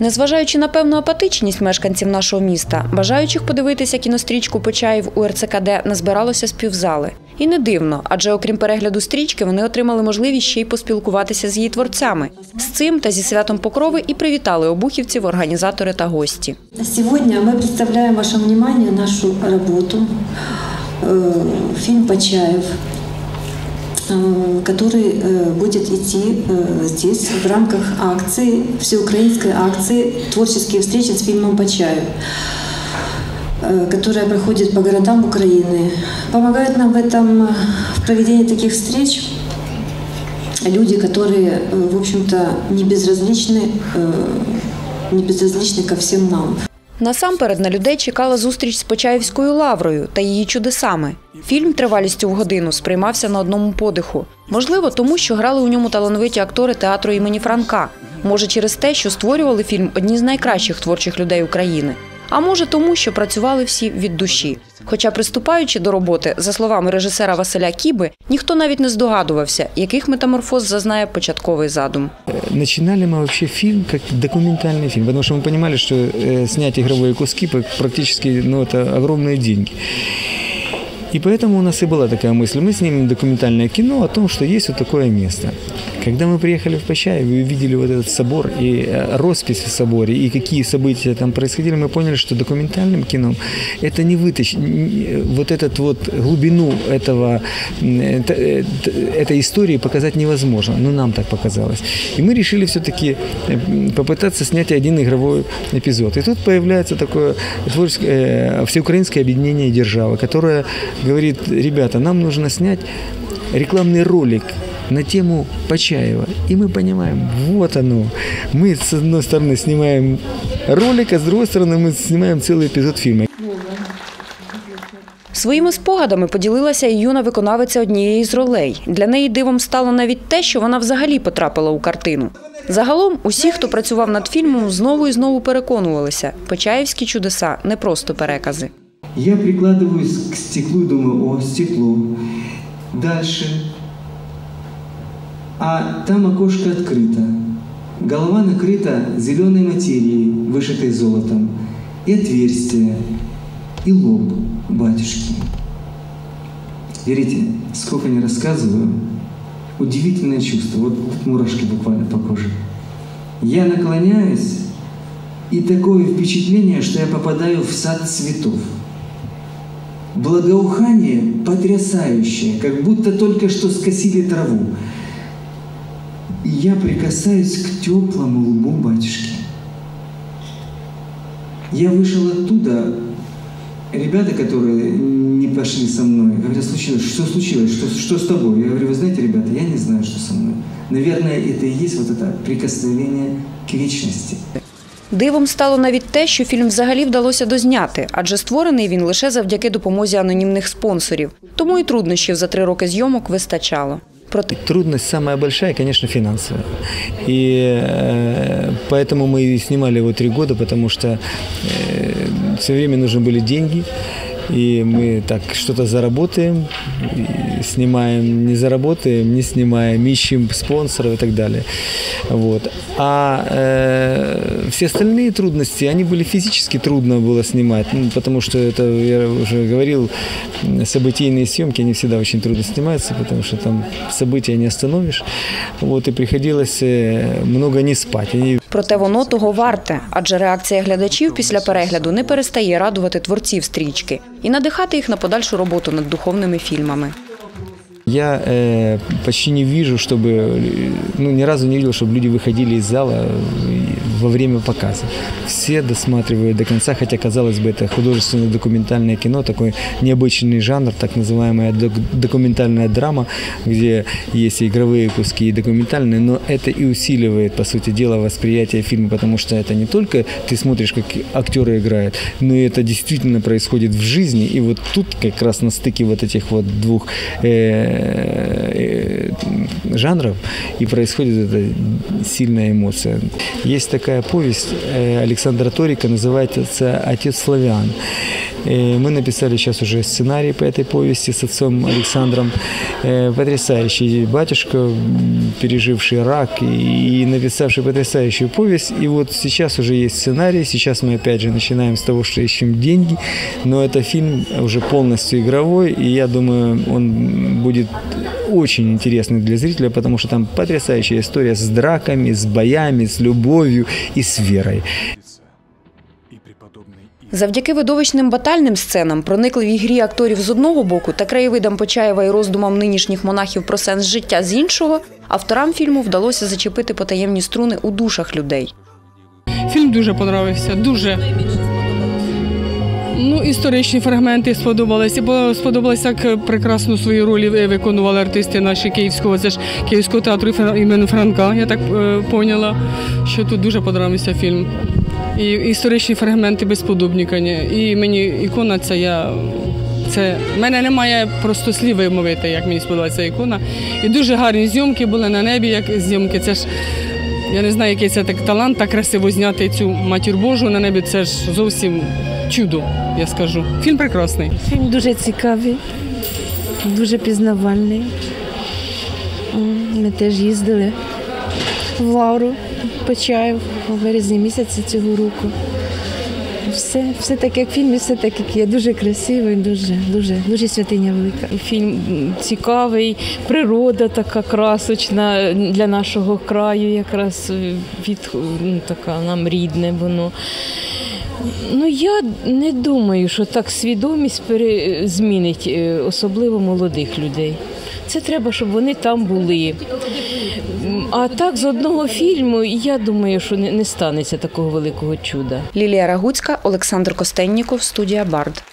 Незважаючи на певну апатичність мешканців нашого міста, бажаючих подивитися кінострічку Почаїв у РЦКД назбиралося з півзали. І не дивно, адже окрім перегляду стрічки, вони отримали можливість ще й поспілкуватися з її творцями. З цим та зі святом Покрови і привітали обухівців, організатори та гості. Сегодня мы представляем вашему вниманию нашу работу, э, фильм «Почаев», э, Который э, будет идти э, здесь в рамках акции, всеукраинской акции «Творческие встречи с фильмом «Почаев», э, которая проходит по городам Украины. Помогают нам в этом, в проведении таких встреч люди, которые, в общем-то, не безразличны, не безразличны ко всем нам. Насамперед на людей чекала зустріч з Почаївською лаврою та її чудесами. Фільм тривалістю в годину сприймався на одному подиху. Можливо, тому що грали у ньому талановиті актори театру імені Франка. Може, через те, що створювали фільм одні з найкращих творчих людей України А може, тому, що працювали всі від душі. Хоча, приступаючи до роботи, за словами режисера Василя Кіби, ніхто навіть не здогадувався, яких метаморфоз зазнає початковий задум. Начинали мы вообще фильм как документальный фильм, потому что мы понимали, что э, снять игровые куски п- практически ну, это огромные деньги. И поэтому у нас и была такая мысль, мы снимем документальное кино о том, что есть вот такое место. Когда мы приехали в Почаев и увидели вот этот собор и э, роспись в соборе, и какие события там происходили, мы поняли, что документальным кино это не вытащить, н- вот этот вот глубину этого, м, это- э, т- этой истории показать невозможно. Ну, нам так показалось. И мы решили все-таки попытаться снять один игровой эпизод. И тут появляется такое творческое, э, всеукраинское объединение державы, которое говорит, ребята, нам нужно снять рекламный ролик на тему Почаева. И мы понимаем, вот оно. Мы, с одной стороны, снимаем ролик, а с другой стороны, мы снимаем целый эпизод фильма. Своїми спогадами поділилася і юна виконавиця однієї з ролей. Для неї дивом стало навіть те, що вона взагалі потрапила у картину. Загалом, усі, хто працював над фільмом, знову і знову переконувалися, почаївські чудеса не просто перекази. Я прикладываюсь к стеклу и думаю, о, стекло. Дальше. А там окошко открыто. Голова накрыта зеленой материей, вышитой золотом. И отверстие, и лоб батюшки. Верите, сколько не рассказываю, удивительное чувство. Вот, вот мурашки буквально по коже. Я наклоняюсь, и такое впечатление, что я попадаю в сад цветов. Благоухание потрясающее, как будто только что скосили траву. И я прикасаюсь к теплому лбу батюшки. Я вышел оттуда, ребята, которые не пошли со мной, говорят, случилось, что случилось, что, что с тобой? Я говорю, вы знаете, ребята, я не знаю, что со мной. Наверное, это и есть вот это прикосновение к вечности. Дивом стало навіть те, що фільм взагалі вдалося дозняти, адже створений він лише завдяки допомозі анонімних спонсорів. Тому і труднощів за три роки зйомок вистачало. Проте Трудность самая большая, конечно, финансовая. И э, поэтому мы и снимали его три года, потому что э, все время нужны были деньги. И мы так что-то заработаем, и снимаем, не заработаем, не снимаем, ищем спонсоров и так далее. Вот. А э, все остальные трудности, они были физически трудно было снимать, ну, потому что это, я уже говорил, м, событийные съемки, они всегда очень трудно снимаются, потому что там события не остановишь. Вот, и приходилось э, много не спать. Они Проте воно того варте, адже реакція глядачів після перегляду не перестає радувати творців стрічки і надихати їх на подальшу роботу над духовними фільмами. Я э, почти не вижу, чтобы, э, ну, ни разу не видел, чтобы люди выходили из зала э, во время показа. Все досматривают до конца, хотя, казалось бы, это художественное документальное кино, такой необычный жанр, так называемая док- документальная драма, где есть и игровые куски, и документальные, но это и усиливает, по сути дела, восприятие фильма, потому что это не только ты смотришь, как актеры играют, но и это действительно происходит в жизни, и вот тут как раз на стыке вот этих вот двух э, э, жанров и происходит эта сильная эмоция. Есть такая такая повесть э, Александра Торика, называется «Отец славян». Э, Мы написали сейчас уже сценарий по этой повести с отцом Александром. Э, Потрясающий батюшка, переживший рак и написавший потрясающую повесть. И вот сейчас уже есть сценарий. Сейчас мы опять же начинаем с того, что ищем деньги. Но это фильм уже полностью игровой. И я думаю, он будет очень интересный для зрителя, потому что там потрясающая история с драками, с боями, с любовью и с верой. Завдяки видовищним батальним сценам, проникливій грі акторів з одного боку та краєвидам Почаєва і роздумам нинішніх монахів про сенс життя з іншого, авторам фільму вдалося зачепити потаємні струни у душах людей. Фільм дуже подобався, дуже. Ну, історичні фрагменти сподобалися. Бо сподобалося, як прекрасно свої ролі виконували артисти наші Київського, це ж Київського театру імені Франка. Я так е, поняла, що тут дуже подобався фільм. І історичні фрагменти безподобні. І мені ікона ця я. Це мене немає просто слів вимовити, як мені сподобалася ікона. І дуже гарні зйомки були на небі, як зйомки. Це ж я не знаю, який це так талант, так красиво зняти цю матір Божу на небі. Це ж зовсім чудо, я скажу. Фільм прекрасний. Фільм дуже цікавий, дуже пізнавальний. Ми теж їздили в Лавру Почаїв у березні місяці цього року. Все, все так, як в фільмі, все так, як є. Дуже красивий, дуже, дуже, дуже святиня велика. Фільм цікавий, природа така красочна для нашого краю, якраз від ну, така нам рідне воно. Ну я не думаю, що так свідомість змінить е, особливо молодих людей. Це треба, щоб вони там були. А так з одного фільму я думаю, що не станеться такого великого чуда. Лілія Рагуцька, Олександр Костенніков, студія Бард.